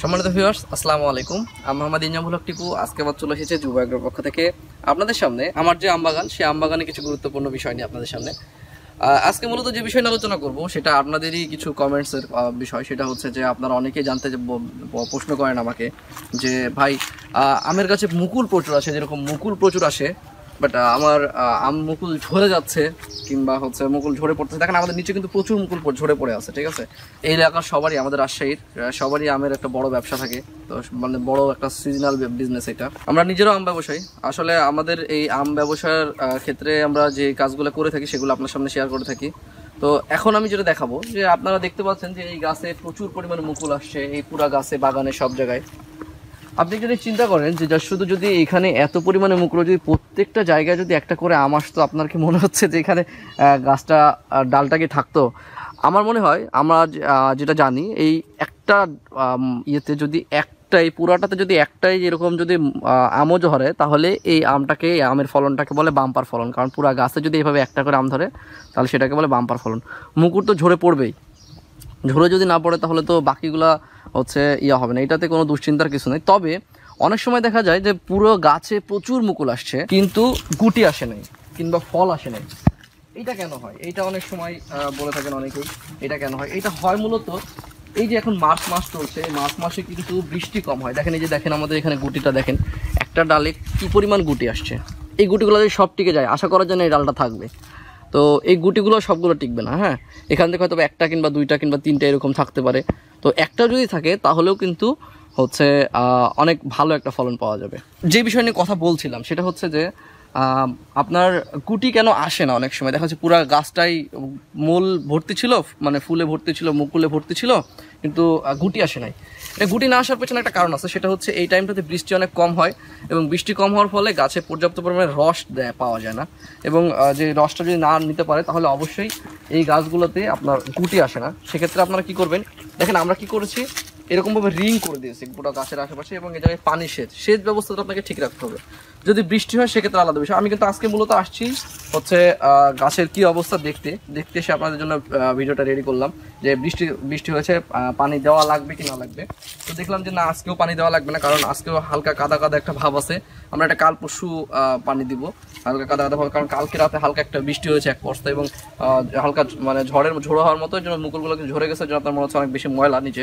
সম্মানিত ভিউয়ার্স আসসালামু আলাইকুম। আমি মোহাম্মদ ইনজামুল হক টিপু। আজকে আবার চলে এসেছে যুবাগ্রের পক্ষ থেকে। আপনাদের সামনে আমার যে আমবাগান, সেই আমবাগানে কিছু গুরুত্বপূর্ণ বিষয় নিয়ে আপনাদের সামনে। আজকে মূলত যে বিষয় নিয়ে আলোচনা করব, সেটা আপনাদেরই কিছু কমেন্টসের বিষয়। সেটা হচ্ছে যে আপনারা অনেকেই জানতে প্রশ্ন করেন আমাকে যে, ভাই আমের গাছে মুকুল প্রচুর আসে। যেরকম মুকুল প্রচুর আসে বাট আমার আম মুকুল ঝরে যাচ্ছে, কিংবা হচ্ছে মুকুল ঝরে পড়তেছে। দেখেন, আমাদের নিচে কিন্তু প্রচুর মুকুল ঝরে পড়ে আছে, ঠিক আছে? এই এলাকার সবারই, আমাদের রাজশাহীর সবারই আমের একটা বড় ব্যবসা থাকে। তো মানে বড় একটা সিজনাল বিজনেস এটা। আমরা নিজেরও আম ব্যবসায়ী। আসলে আমাদের এই আম ব্যবসার ক্ষেত্রে আমরা যে কাজগুলো করে থাকি, সেগুলো আপনার সামনে শেয়ার করে থাকি। তো এখন আমি যেটা দেখাবো, যে আপনারা দেখতে পাচ্ছেন যে এই গাছে প্রচুর পরিমাণে মুকুল আসছে, এই পুরা গাছে, বাগানে, সব জায়গায়। আপনি যদি চিন্তা করেন যে শুধু যদি এখানে এত পরিমাণে মুকুল যদি প্রত্যেকটা জায়গায় যদি একটা করে আম আসতো, আপনার কি মনে হচ্ছে যে এখানে গাছটা ডালটাকে থাকতো? আমার মনে হয়, আমরা যেটা জানি, এই একটা ইয়েতে যদি একটাই, পুরাটাতে যদি একটাই এরকম যদি আমও ধরে তাহলে এই আমটাকে আমের ফলনটাকে বলে বাম্পার ফলন। কারণ পুরা গাছে যদি এভাবে একটা করে আম ধরে, তাহলে সেটাকে বলে বাম্পার ফলন। মুকুর তো ঝরে পড়বেই। ঝরে যদি না পড়ে তাহলে তো বাকিগুলা হচ্ছে ইয়া হবে না। এটাতে কোনো দুশ্চিন্তার কিছু নেই। তবে অনেক সময় দেখা যায় যে পুরো গাছে প্রচুর মুকুল আসছে, কিন্তু গুটি আসে নাই কিংবা ফল আসে নাই। এটা কেন হয়? এটা অনেক সময় বলে থাকেন অনেকেই, এটা কেন হয়? এটা হয় মূলত এই যে এখন মার্চ মাস চলছে মার্চ মাসে কিন্তু বৃষ্টি কম হয়। দেখেন, এই যে দেখেন আমাদের এখানে গুটিটা, দেখেন, একটা ডালে কি পরিমাণ গুটি আসছে? এই গুটিগুলো যদি সব টিকে যায়। আশা করার জন্য এই ডালটা থাকবে। তো এই গুটিগুলো সবগুলো টিকবে না হ্যাঁ? এখান থেকে হয়তো একটা কিংবা দুইটা কিংবা তিনটা এরকম থাকতে পারে। তো একটা যদি থাকে, তাহলেও কিন্তু হচ্ছে অনেক ভালো একটা ফলন পাওয়া যাবে। যে বিষয় নিয়ে কথা বলছিলাম, সেটা হচ্ছে যে আপনার গুটি কেন আসে না অনেক সময়? দেখা যাচ্ছে পুরো গাছটাই মূল ভর্তি ছিল মানে ফুলে ভর্তি ছিল, মুকুলে ভর্তি ছিল, কিন্তু গুটি আসে নাই। এই গুটি না আসার পেছনে একটা কারণ আছে, সেটা হচ্ছে এই টাইমটাতে বৃষ্টি অনেক কম হয় এবং বৃষ্টি কম হওয়ার ফলে গাছে পর্যাপ্ত পরিমাণে রস দেয় পাওয়া যায় না। এবং যে রসটা যদি না নিতে পারে, তাহলে অবশ্যই এই গাছগুলোতে আপনার গুটি আসে না। সেক্ষেত্রে আপনারা কি করবেন, দেখেন আমরা কি করেছি, এরকমভাবে রিং করে দিয়েছি গোটা গাছের আশেপাশে এবং এই জায়গায় পানি সেচ। সেচ ব্যবস্থাটা আপনাকে ঠিক রাখতে হবে। যদি বৃষ্টি হয়, সেক্ষেত্রে আলাদা বিষয়। আমি কিন্তু আজকে মূলত আসছি হচ্ছে গাছের কি অবস্থা দেখতে। দেখতে এসে আপনাদের জন্য ভিডিওটা রেডি করলাম। যে বৃষ্টি বৃষ্টি হয়েছে পানি দেওয়া লাগবে কি না লাগবে। তো দেখলাম যে না, আজকেও পানি দেওয়া লাগবে না, কারণ আজকেও হালকা কাদা কাদা একটা ভাব আছে। আমরা একটা কাল পরশু পানি দিব, হালকা কাদা কাদা ভাব, কারণ কালকে রাতে হালকা একটা বৃষ্টি হয়েছে এক পর্স্তা এবং হালকা মানে ঝড়ের, ঝোড়ো হওয়ার মতো জন্য মুকুলগুলো ঝরে গেছে, যেন আপনার মনে হচ্ছে অনেক বেশি ময়লা নিচে।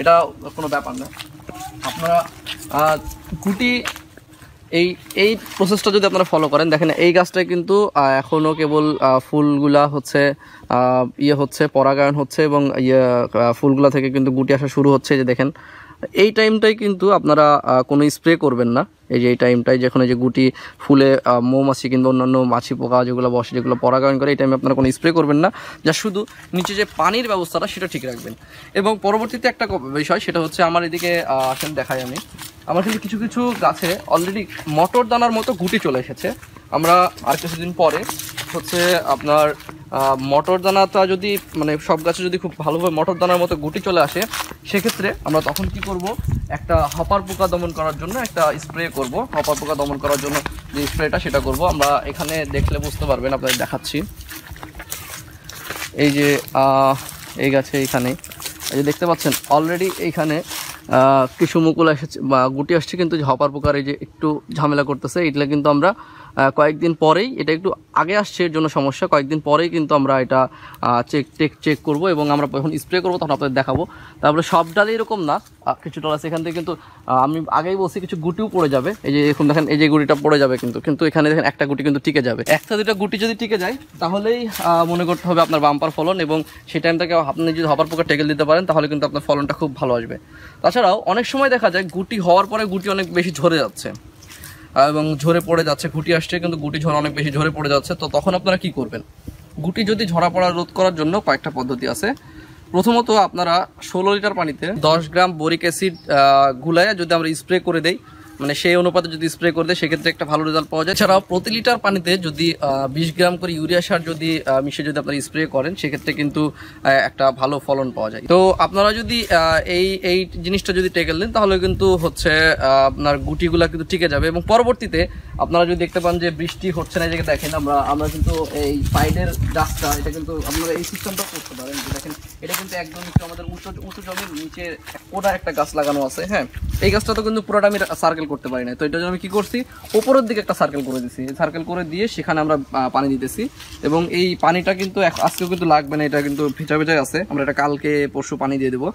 এটা কোনো ব্যাপার না। আপনারা গুটি এই এই প্রসেসটা যদি আপনারা ফলো করেন, দেখেন এই গাছটায় কিন্তু এখনও এখনও কেবল ফুলগুলা হচ্ছে ইয়ে হচ্ছে, পরাগায়ন হচ্ছে এবং ইয়ে ফুলগুলা থেকে কিন্তু গুটি আসা শুরু হচ্ছে যে দেখেন। এই টাইমটাই কিন্তু আপনারা কোনো স্প্রে করবেন না। এই যে এই টাইমটাই যখন যে গুটি, ফুলে মৌমাছি কিংবা অন্যান্য মাছি পোকা যেগুলো বসে, যেগুলো পরাগায়ন করে, এই টাইমে আপনারা কোনো স্প্রে করবেন না। যা শুধু নিচে যে পানির ব্যবস্থাটা, সেটা ঠিক রাখবেন। এবং পরবর্তীতে একটা বিষয়, সেটা হচ্ছে আমার এদিকে আসেন, দেখাই আমি। আমার কিন্তু কিছু কিছু গাছে অলরেডি মটর দানার মতো গুটি চলে এসেছে। আমরা আর কিছুদিন পরে হচ্ছে আপনার মটর দানাটা যদি মানে সব গাছে যদি খুব ভালোভাবে মটর দানার মতো গুটি চলে আসে সেক্ষেত্রে আমরা তখন কি করব? একটা হপার পোকা দমন করার জন্য একটা স্প্রে করব। হপার পোকা দমন করার জন্য যে স্প্রেটা সেটা করব। আমরা এখানে দেখলে বুঝতে পারবেন, আপনাদের দেখাচ্ছি। এই যে এই গাছে এইখানে এই যে দেখতে পাচ্ছেন অলরেডি এইখানে কিছু মুকুল এসেছে, বা গুটি আসছে, কিন্তু হপার পোকার এই যে একটু ঝামেলা করতেছে এটা কিন্তু আমরা কয়েকদিন পরেই, এটা একটু আগে আসছে এর জন্য সমস্যা, কয়েকদিন পরেই কিন্তু আমরা এটা চেক টেক চেক করব এবং আমরা যখন স্প্রে করব তখন আপনাদের দেখাবো। তারপরে সব ডালে এরকম না কিছু ডাল আছে, এখান থেকে কিন্তু আমি আগেই বলছি কিছু গুটিও পড়ে যাবে। এই যে এখন দেখেন, এই যে গুটিটা পড়ে যাবে কিন্তু কিন্তু এখানে দেখেন একটা গুটি কিন্তু টিকে যাবে। একটা দুটা গুটি যদি টিকে যায়, তাহলেই মনে করতে হবে আপনার বাম্পার ফলন এবং সেই টাইম থেকে আপনি যদি হবার পোকা টেকেল দিতে পারেন, তাহলে কিন্তু আপনার ফলনটা খুব ভালো আসবে। তাছাড়াও অনেক সময় দেখা যায়, গুটি হওয়ার পরে গুটি অনেক বেশি ঝরে যাচ্ছে। এবং ঝরে পড়ে যাচ্ছে, গুটি আসছে, কিন্তু গুটি ঝরা অনেক বেশি ঝরে পড়ে যাচ্ছে। তো তখন আপনারা কি করবেন? গুটি যদি ঝরা পড়া রোধ করার জন্য কয়েকটা পদ্ধতি আছে। প্রথমত আপনারা ষোলো লিটার পানিতে দশ গ্রাম বোরিক অ্যাসিড গুলায় যদি আমরা স্প্রে করে দেই মানে সেই অনুপাতে যদি স্প্রে করে দেয়, সেক্ষেত্রে একটা ভালো রেজাল্ট পাওয়া যায়। এছাড়াও প্রতি লিটার পানিতে যদি বিশ গ্রাম করে ইউরিয়া সার যদি মিশিয়ে যদি আপনারা স্প্রে করেন, সেক্ষেত্রে কিন্তু একটা ভালো ফলন পাওয়া যায়। তো আপনারা যদি এই এই জিনিসটা যদি টেকেল দেন তাহলে কিন্তু হচ্ছে আপনার গুটিগুলা কিন্তু টিকে যাবে। এবং পরবর্তীতে আপনারা যদি দেখতে পান যে বৃষ্টি হচ্ছে না জায়গায় দেখেন আমরা আমরা কিন্তু এই সাইডের গাছটা এটা কিন্তু আপনারা এই সিস্টেমটা করতে পারেন। দেখেন, এটা কিন্তু একদম একটু আমাদের উঁচু উঁচু জমির নিচে ওটা একটা গাছ লাগানো আছে হ্যাঁ? এই গাছটা তো কিন্তু পুরোটা আমি সার্কেল করতে পারি না তো এটা জন্য আমি কি করছি? উপরের দিকে একটা সার্কেল করে দিছি। সার্কেল করে দিয়ে সেখানে আমরা পানি দিতেছি। এবং এই পানিটা কিন্তু আজকেও কিন্তু লাগবে না, এটা কিন্তু ভেজা ভেজাই আছে। আমরা এটা কালকে পরশু পানি দিয়ে দেবো।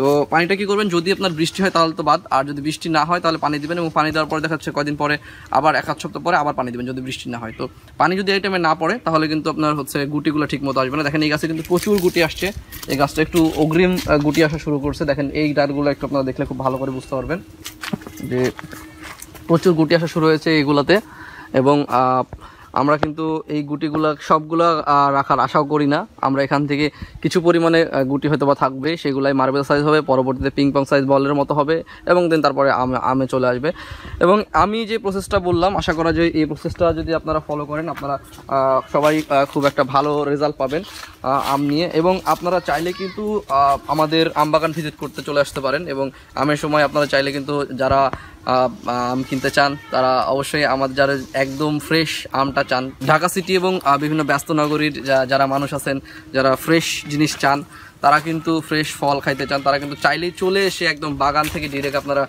তো পানিটা কি করবেন? যদি আপনার বৃষ্টি হয় তাহলে তো বাদ, আর যদি বৃষ্টি না হয় তাহলে পানি দিবেন এবং পানি দেওয়ার পরে দেখা যাচ্ছে কয়দিন পরে আবার এক আধ সপ্তাহ পরে আবার পানি দিবেন যদি বৃষ্টি না হয়। তো পানি যদি এই টাইমে না পড়ে, তাহলে কিন্তু আপনার হচ্ছে গুটিগুলো ঠিক মতো আসবে না। দেখেন এই গাছে কিন্তু প্রচুর গুটি আসছে। এই গাছটা একটু অগ্রিম গুটি আসা শুরু করছে। দেখেন এই ডালগুলো একটু আপনারা দেখলে খুব ভালো করে বুঝতে পারবেন। যে প্রচুর গুটি আসা শুরু হয়েছে এইগুলাতে এবং আমরা কিন্তু এই গুটিগুলা সবগুলা রাখার আশাও করি না। আমরা এখান থেকে কিছু পরিমাণে গুটি হয়তো বা থাকবে, সেগুলাই মার্বেল সাইজ হবে, পরবর্তীতে পিং পং সাইজ বলের মতো হবে, এবং দেন তারপরে আমে চলে আসবে। এবং আমি যে প্রসেসটা বললাম, আশা করা যায় এই প্রসেসটা যদি আপনারা ফলো করেন, আপনারা সবাই খুব একটা ভালো রেজাল্ট পাবেন আম নিয়ে। এবং আপনারা চাইলে কিন্তু আমাদের আম বাগান ভিজিট করতে চলে আসতে পারেন, এবং আমের সময় আপনারা চাইলে কিন্তু যারা আম কিনতে চান, তারা অবশ্যই আমাদের যারা একদম ফ্রেশ আমটা চান। ঢাকা সিটি এবং বিভিন্ন ব্যস্ত নগরীর যারা মানুষ আছেন, যারা ফ্রেশ জিনিস চান, তারা কিন্তু ফ্রেশ ফল খাইতে চান। তারা কিন্তু চাইলেই চলে এসে একদম বাগান থেকে ডিরেক্ট আপনারা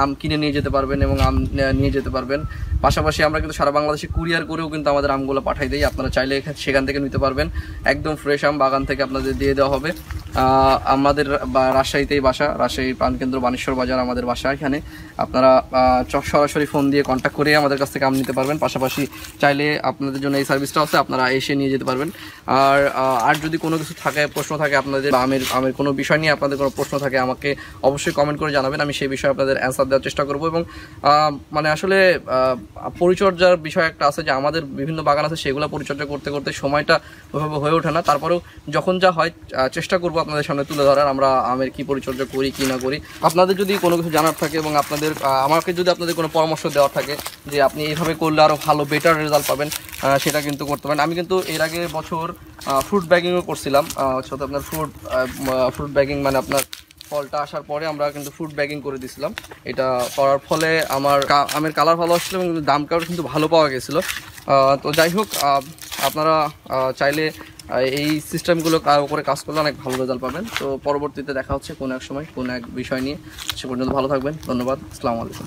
আম কিনে নিয়ে যেতে পারবেন এবং আম নিয়ে যেতে পারবেন। পাশাপাশি আমরা কিন্তু সারা বাংলাদেশে কুরিয়ার করেও কিন্তু আমাদের আমগুলো পাঠাই দিই। আপনারা চাইলে সেখান থেকে নিতে পারবেন। একদম ফ্রেশ আম বাগান থেকে আপনাদের দিয়ে দেওয়া হবে। আমাদের রাজশাহীতেই বাসা রাজশাহী প্রাণকেন্দ্র বানেশ্বর বাজার আমাদের বাসা এখানে। আপনারা সরাসরি ফোন দিয়ে কন্ট্যাক্ট করে আমাদের কাছ থেকে আম নিতে পারবেন। পাশাপাশি চাইলে আপনাদের জন্য এই সার্ভিসটা আছে, আপনারা এসে নিয়ে যেতে পারবেন। আর আর যদি কোনো কিছু থাকে, প্রশ্ন থাকে আপনাদের আমের আমের কোনো বিষয় নিয়ে আপনাদের কোনো প্রশ্ন থাকে, আমাকে অবশ্যই কমেন্ট করে জানাবেন। আমি সেই বিষয়ে আপনাদের অ্যান্সার দেওয়ার চেষ্টা করব এবং মানে আসলে পরিচর্যার বিষয় একটা আছে যে আমাদের বিভিন্ন বাগান আছে, সেগুলো পরিচর্যা করতে করতে সময়টা ওইভাবে হয়ে ওঠে না। তারপরেও যখন যা হয় চেষ্টা করব আপনাদের সামনে তুলে ধরার আমরা আমের কি পরিচর্যা করি, কি না করি, আপনাদের যদি কোনো কিছু জানার থাকে এবং আপনাদের আমাকে যদি আপনাদের কোনো পরামর্শ দেওয়ার থাকে যে আপনি এইভাবে করলে আরও ভালো বেটার রেজাল্ট পাবেন সেটা কিন্তু করতে পারেন। আমি কিন্তু এর আগে বছর ফ্রুট ব্যাগিংও করছিলাম হচ্ছে আপনার ফ্রুট ফ্রুট ব্যাগিং মানে আপনার ফলটা আসার পরে আমরা কিন্তু ফ্রুট ব্যাগিং করে দিছিলাম। এটা করার ফলে আমার আমের কালার ভালো আসছিল এবং দামটাও কিন্তু ভালো পাওয়া গেছিল। তো যাই হোক আপনারা চাইলে এই সিস্টেমগুলো করে কাজ করলে অনেক ভালো রেজাল্ট পাবেন। তো পরবর্তীতে দেখা হচ্ছে কোনো এক সময়, কোনো এক বিষয় নিয়ে। সে পর্যন্ত ভালো থাকবেন, ধন্যবাদ, আসসালামু আলাইকুম।